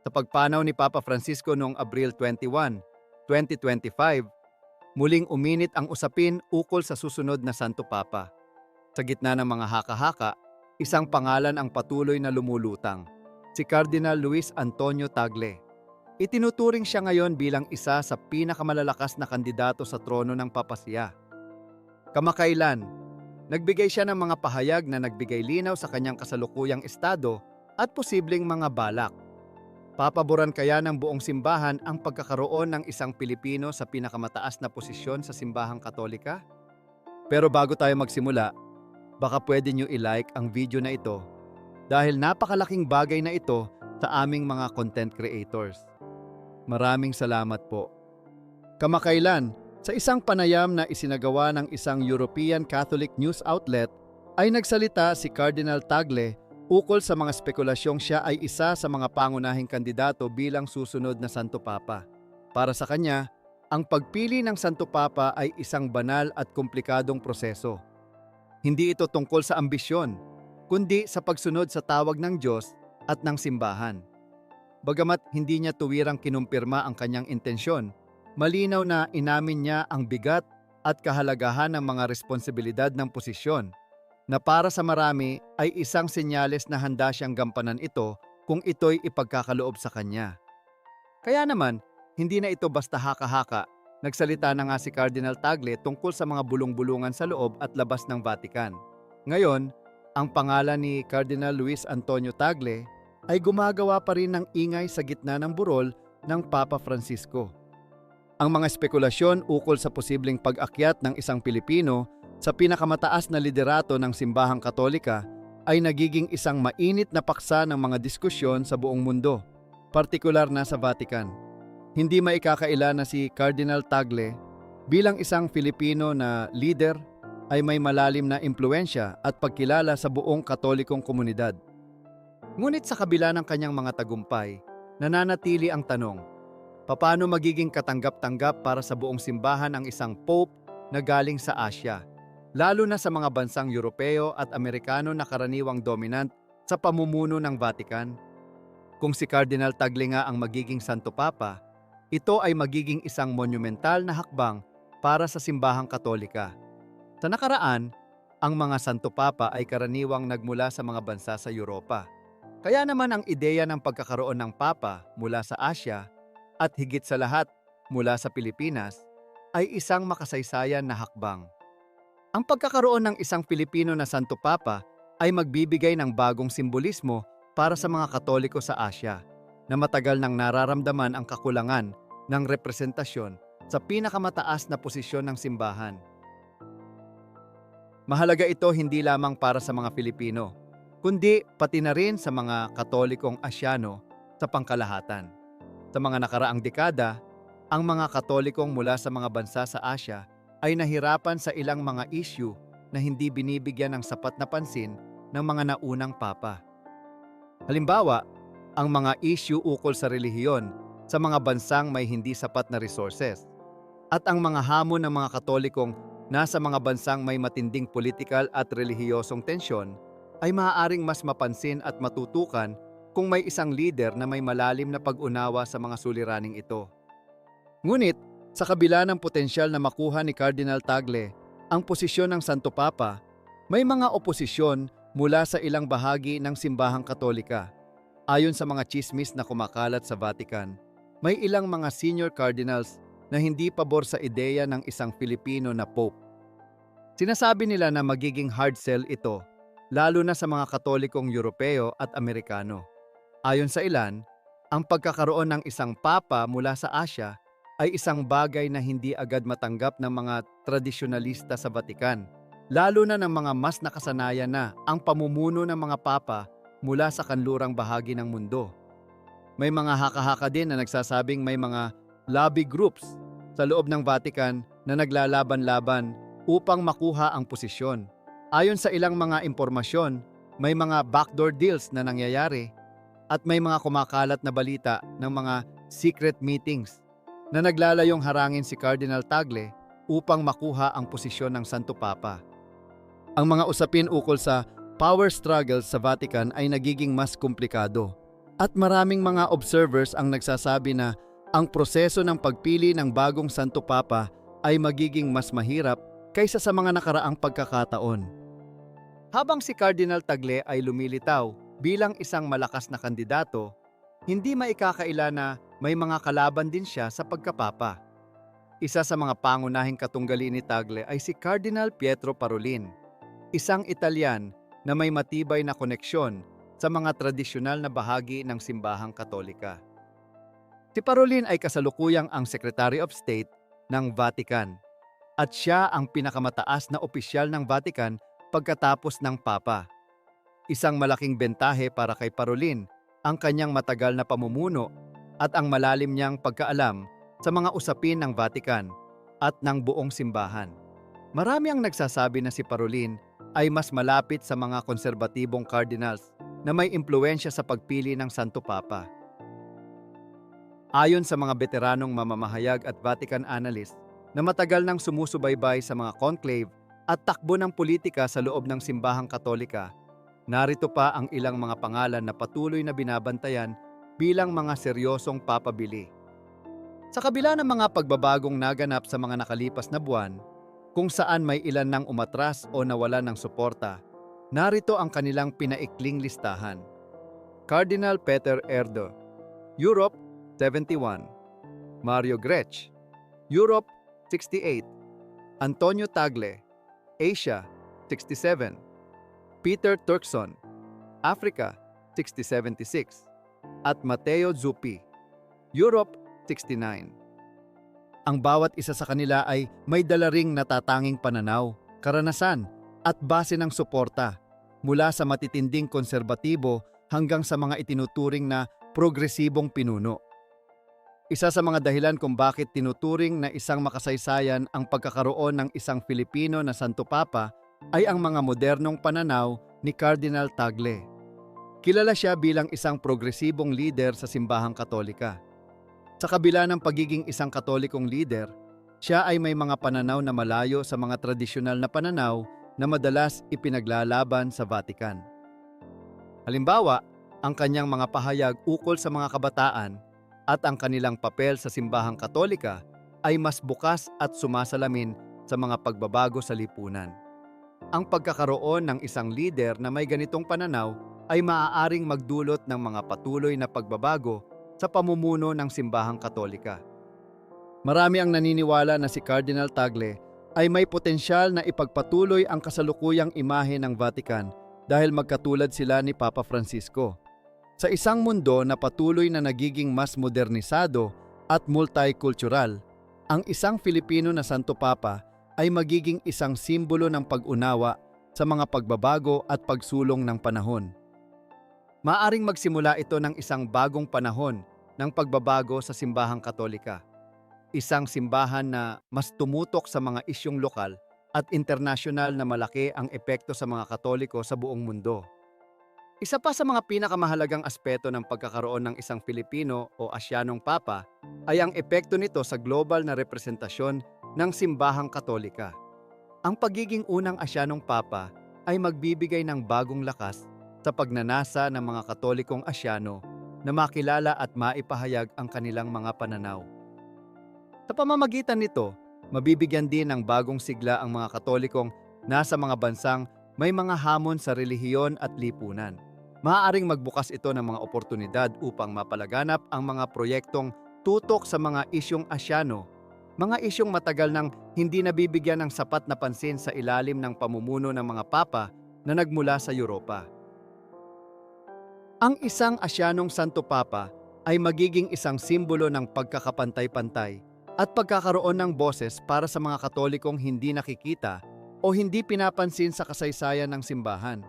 Sa pagpanaw ni Papa Francisco noong Abril 21, 2025, muling uminit ang usapin ukol sa susunod na Santo Papa. Sa gitna ng mga haka-haka, isang pangalan ang patuloy na lumulutang, si Cardinal Luis Antonio Tagle. Itinuturing siya ngayon bilang isa sa pinakamalalakas na kandidato sa trono ng papasya. Kamakailan, nagbigay siya ng mga pahayag na nagbigay linaw sa kanyang kasalukuyang estado at posibleng mga balak. Papaboran kaya ng buong simbahan ang pagkakaroon ng isang Pilipino sa pinakamataas na posisyon sa simbahang katolika? Pero bago tayo magsimula, baka pwede nyo i-like ang video na ito dahil napakalaking bagay na ito sa aming mga content creators. Maraming salamat po. Kamakailan, sa isang panayam na isinagawa ng isang European Catholic news outlet, ay nagsalita si Cardinal Tagle ukol sa mga spekulasyong siya ay isa sa mga pangunahing kandidato bilang susunod na Santo Papa. Para sa kanya, ang pagpili ng Santo Papa ay isang banal at komplikadong proseso. Hindi ito tungkol sa ambisyon, kundi sa pagsunod sa tawag ng Diyos at ng simbahan. Bagamat hindi niya tuwirang kinumpirma ang kanyang intensyon, malinaw na inamin niya ang bigat at kahalagahan ng mga responsibilidad ng posisyon na para sa marami ay isang senyales na handa siyang gampanan ito kung ito'y ipagkakaloob sa kanya. Kaya naman, hindi na ito basta haka-haka. Nagsalita na nga si Cardinal Tagle tungkol sa mga bulong-bulungan sa loob at labas ng Vatican. Ngayon, ang pangalan ni Cardinal Luis Antonio Tagle ay gumagawa pa rin ng ingay sa gitna ng burol ng Papa Francisco. Ang mga spekulasyon ukol sa posibleng pag-akyat ng isang Pilipino sa pinakamataas na liderato ng simbahang katolika ay nagiging isang mainit na paksa ng mga diskusyon sa buong mundo, partikular na sa Vatican. Hindi maikakaila na si Cardinal Tagle bilang isang Filipino na leader ay may malalim na impluensya at pagkilala sa buong katolikong komunidad. Ngunit sa kabila ng kanyang mga tagumpay, nananatili ang tanong, paano magiging katanggap-tanggap para sa buong simbahan ang isang pope na galing sa Asya? Lalo na sa mga bansang Europeo at Amerikano na karaniwang dominant sa pamumuno ng Vatican. Kung si Cardinal Tagle nga ang magiging Santo Papa, ito ay magiging isang monumental na hakbang para sa simbahang katolika. Sa nakaraan, ang mga Santo Papa ay karaniwang nagmula sa mga bansa sa Europa. Kaya naman ang ideya ng pagkakaroon ng Papa mula sa Asya at higit sa lahat mula sa Pilipinas ay isang makasaysayan na hakbang. Ang pagkakaroon ng isang Pilipino na Santo Papa ay magbibigay ng bagong simbolismo para sa mga Katoliko sa Asya na matagal nang nararamdaman ang kakulangan ng representasyon sa pinakamataas na posisyon ng simbahan. Mahalaga ito hindi lamang para sa mga Filipino, kundi pati na rin sa mga Katolikong Asyano sa pangkalahatan. Sa mga nakaraang dekada, ang mga Katolikong mula sa mga bansa sa Asya ay nahirapan sa ilang mga issue na hindi binibigyan ng sapat na pansin ng mga naunang papa. Halimbawa, ang mga issue ukol sa relihiyon sa mga bansang may hindi sapat na resources at ang mga hamon ng mga katolikong nasa mga bansang may matinding political at relihiyosong tensyon ay maaaring mas mapansin at matutukan kung may isang leader na may malalim na pag-unawa sa mga suliraning ito. Ngunit, sa kabila ng potensyal na makuha ni Cardinal Tagle ang posisyon ng Santo Papa, may mga oposisyon mula sa ilang bahagi ng simbahang katolika. Ayon sa mga chismis na kumakalat sa Vatican, may ilang mga senior cardinals na hindi pabor sa ideya ng isang Filipino na Pope. Sinasabi nila na magiging hard sell ito, lalo na sa mga katolikong Europeo at Amerikano. Ayon sa ilan, ang pagkakaroon ng isang papa mula sa Asya ay isang bagay na hindi agad matanggap ng mga tradisyonalista sa Vatican, lalo na ng mga mas nakasanayan na ang pamumuno ng mga papa mula sa kanlurang bahagi ng mundo. May mga haka-haka din na nagsasabing may mga lobby groups sa loob ng Vatican na naglalaban-laban upang makuha ang posisyon. Ayon sa ilang mga impormasyon, may mga backdoor deals na nangyayari at may mga kumakalat na balita ng mga secret meetings na naglalayong harangin si Cardinal Tagle upang makuha ang posisyon ng Santo Papa. Ang mga usapin ukol sa power struggles sa Vatican ay nagiging mas komplikado. At maraming mga observers ang nagsasabi na ang proseso ng pagpili ng bagong Santo Papa ay magiging mas mahirap kaysa sa mga nakaraang pagkakataon. Habang si Cardinal Tagle ay lumilitaw bilang isang malakas na kandidato, hindi maikakaila na may mga kalaban din siya sa pagkapapa. Isa sa mga pangunahing katunggali ni Tagle ay si Cardinal Pietro Parolin, isang Italyan na may matibay na koneksyon sa mga tradisyonal na bahagi ng simbahang katolika. Si Parolin ay kasalukuyang ang Secretary of State ng Vatican at siya ang pinakamataas na opisyal ng Vatican pagkatapos ng Papa. Isang malaking bentahe para kay Parolin ang kanyang matagal na pamumuno at ang malalim niyang pagkaalam sa mga usapin ng Vatican at ng buong simbahan. Marami ang nagsasabi na si Parolin ay mas malapit sa mga konserbatibong cardinals na may impluensya sa pagpili ng Santo Papa. Ayon sa mga veteranong mamamahayag at Vatican analyst na matagal nang sumusubaybay sa mga conclave at takbo ng politika sa loob ng simbahang katolika, narito pa ang ilang mga pangalan na patuloy na binabantayan bilang mga seryosong papabili. Sa kabila ng mga pagbabagong naganap sa mga nakalipas na buwan, kung saan may ilan nang umatras o nawala ng suporta, narito ang kanilang pinaikling listahan. Cardinal Peter Erdo, Europe 71. Mario Grech, Europe 68. Antonio Tagle, Asia 67. Peter Turkson, Africa 6076. At Mateo Zuppi, Europe 69. Ang bawat isa sa kanila ay may dala ring natatanging pananaw, karanasan at base ng suporta mula sa matitinding konserbatibo hanggang sa mga itinuturing na progresibong pinuno. Isa sa mga dahilan kung bakit tinuturing na isang makasaysayan ang pagkakaroon ng isang Filipino na Santo Papa ay ang mga modernong pananaw ni Cardinal Tagle. Kilala siya bilang isang progresibong leader sa simbahang katolika. Sa kabila ng pagiging isang katolikong leader, siya ay may mga pananaw na malayo sa mga tradisyonal na pananaw na madalas ipinaglalaban sa Vatican. Halimbawa, ang kanyang mga pahayag ukol sa mga kabataan at ang kanilang papel sa simbahang katolika ay mas bukas at sumasalamin sa mga pagbabago sa lipunan. Ang pagkakaroon ng isang leader na may ganitong pananaw ay maaaring magdulot ng mga patuloy na pagbabago sa pamumuno ng simbahang katolika. Marami ang naniniwala na si Cardinal Tagle ay may potensyal na ipagpatuloy ang kasalukuyang imahe ng Vatican dahil magkatulad sila ni Papa Francisco. Sa isang mundo na patuloy na nagiging mas modernisado at multicultural, ang isang Filipino na Santo Papa ay magiging isang simbolo ng pag-unawa sa mga pagbabago at pagsulong ng panahon. Maaring magsimula ito ng isang bagong panahon ng pagbabago sa simbahang katolika. Isang simbahan na mas tumutok sa mga isyong lokal at internasyonal na malaki ang epekto sa mga katoliko sa buong mundo. Isa pa sa mga pinakamahalagang aspeto ng pagkakaroon ng isang Filipino o Asyanong Papa ay ang epekto nito sa global na representasyon ng simbahang katolika. Ang pagiging unang Asyanong Papa ay magbibigay ng bagong lakas sa pagnanasa ng mga katolikong Asyano na makilala at maipahayag ang kanilang mga pananaw. Sa pamamagitan nito, mabibigyan din ng bagong sigla ang mga katolikong nasa mga bansang may mga hamon sa relihiyon at lipunan. Maaaring magbukas ito ng mga oportunidad upang mapalaganap ang mga proyektong tutok sa mga isyong asyano, mga isyong matagal nang hindi nabibigyan ng sapat na pansin sa ilalim ng pamumuno ng mga papa na nagmula sa Europa. Ang isang asyanong Santo Papa ay magiging isang simbolo ng pagkakapantay-pantay at pagkakaroon ng boses para sa mga katolikong hindi nakikita o hindi pinapansin sa kasaysayan ng simbahan.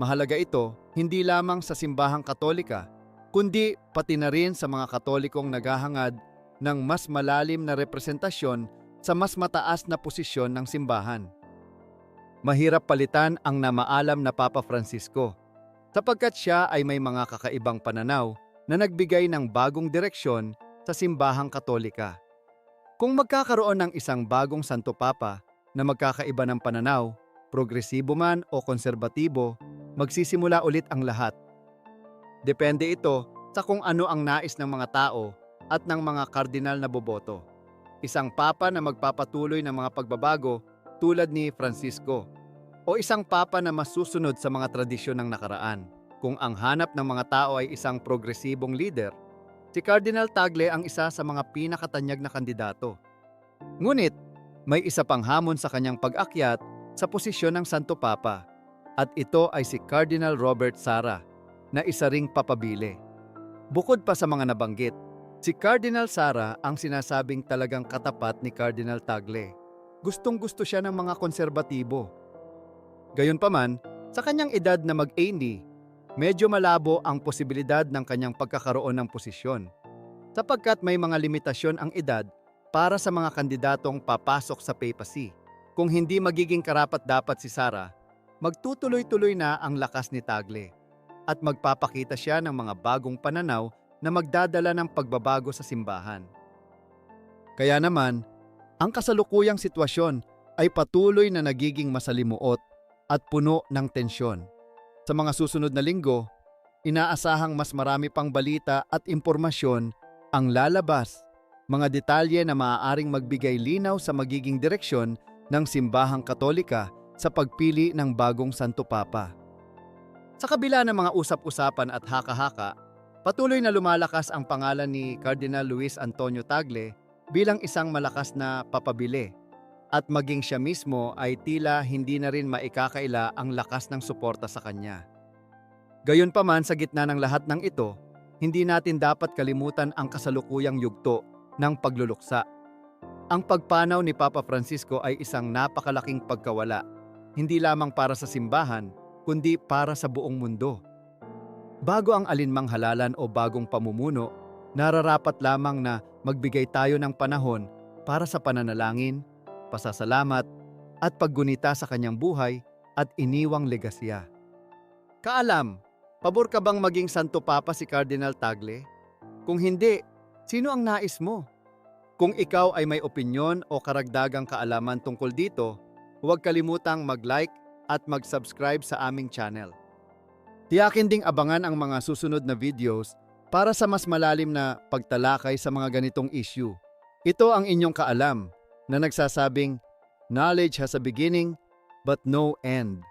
Mahalaga ito hindi lamang sa simbahang katolika, kundi pati na rin sa mga katolikong naghahangad ng mas malalim na representasyon sa mas mataas na posisyon ng simbahan. Mahirap palitan ang namaalam na Papa Francisco sapagkat siya ay may mga kakaibang pananaw na nagbigay ng bagong direksyon sa simbahang katolika. Kung magkakaroon ng isang bagong Santo Papa na magkakaiba ng pananaw, progresibo man o konserbatibo, magsisimula ulit ang lahat. Depende ito sa kung ano ang nais ng mga tao at ng mga kardinal na boboto. Isang papa na magpapatuloy ng mga pagbabago tulad ni Francisco o isang papa na masusunod sa mga tradisyon ng nakaraan. Kung ang hanap ng mga tao ay isang progresibong leader, si Cardinal Tagle ang isa sa mga pinakatanyag na kandidato. Ngunit, may isa pang hamon sa kanyang pag-akyat sa posisyon ng Santo Papa at ito ay si Cardinal Robert Sara na isa ring papabili. Bukod pa sa mga nabanggit, si Cardinal Sara ang sinasabing talagang katapat ni Cardinal Tagle. Gustong gusto siya ng mga konserbatibo. Gayunpaman, sa kanyang edad na mag-80, medyo malabo ang posibilidad ng kanyang pagkakaroon ng posisyon sapagkat may mga limitasyon ang edad para sa mga kandidatong papasok sa papacy. Kung hindi magiging karapat-dapat si Sara, magtutuloy-tuloy na ang lakas ni Tagle at magpapakita siya ng mga bagong pananaw na magdadala ng pagbabago sa simbahan. Kaya naman, ang kasalukuyang sitwasyon ay patuloy na nagiging masalimuot at puno ng tensyon. Sa mga susunod na linggo, inaasahang mas marami pang balita at impormasyon ang lalabas, mga detalye na maaaring magbigay linaw sa magiging direksyon ng simbahang katolika sa pagpili ng bagong Santo Papa. Sa kabila ng mga usap-usapan at haka-haka, patuloy na lumalakas ang pangalan ni Cardinal Luis Antonio Tagle bilang isang malakas na papabili at maging siya mismo ay tila hindi na rin maikakaila ang lakas ng suporta sa kanya. Gayunpaman sa gitna ng lahat ng ito, hindi natin dapat kalimutan ang kasalukuyang yugto ng pagluluksa. Ang pagpanaw ni Papa Francisco ay isang napakalaking pagkawala, hindi lamang para sa simbahan, kundi para sa buong mundo. Bago ang alinmang halalan o bagong pamumuno, nararapat lamang na magbigay tayo ng panahon para sa pananalangin, pasasalamat, at paggunita sa kanyang buhay at iniwang legasya. Kaalam, pabor ka bang maging Santo Papa si Cardinal Tagle? Kung hindi, sino ang nais mo? Kung ikaw ay may opinyon o karagdagang kaalaman tungkol dito, huwag kalimutang mag-like at mag-subscribe sa aming channel. Tiyakin ding abangan ang mga susunod na videos para sa mas malalim na pagtalakay sa mga ganitong issue. Ito ang inyong kaalam na nagsasabing, Knowledge has a beginning but no end.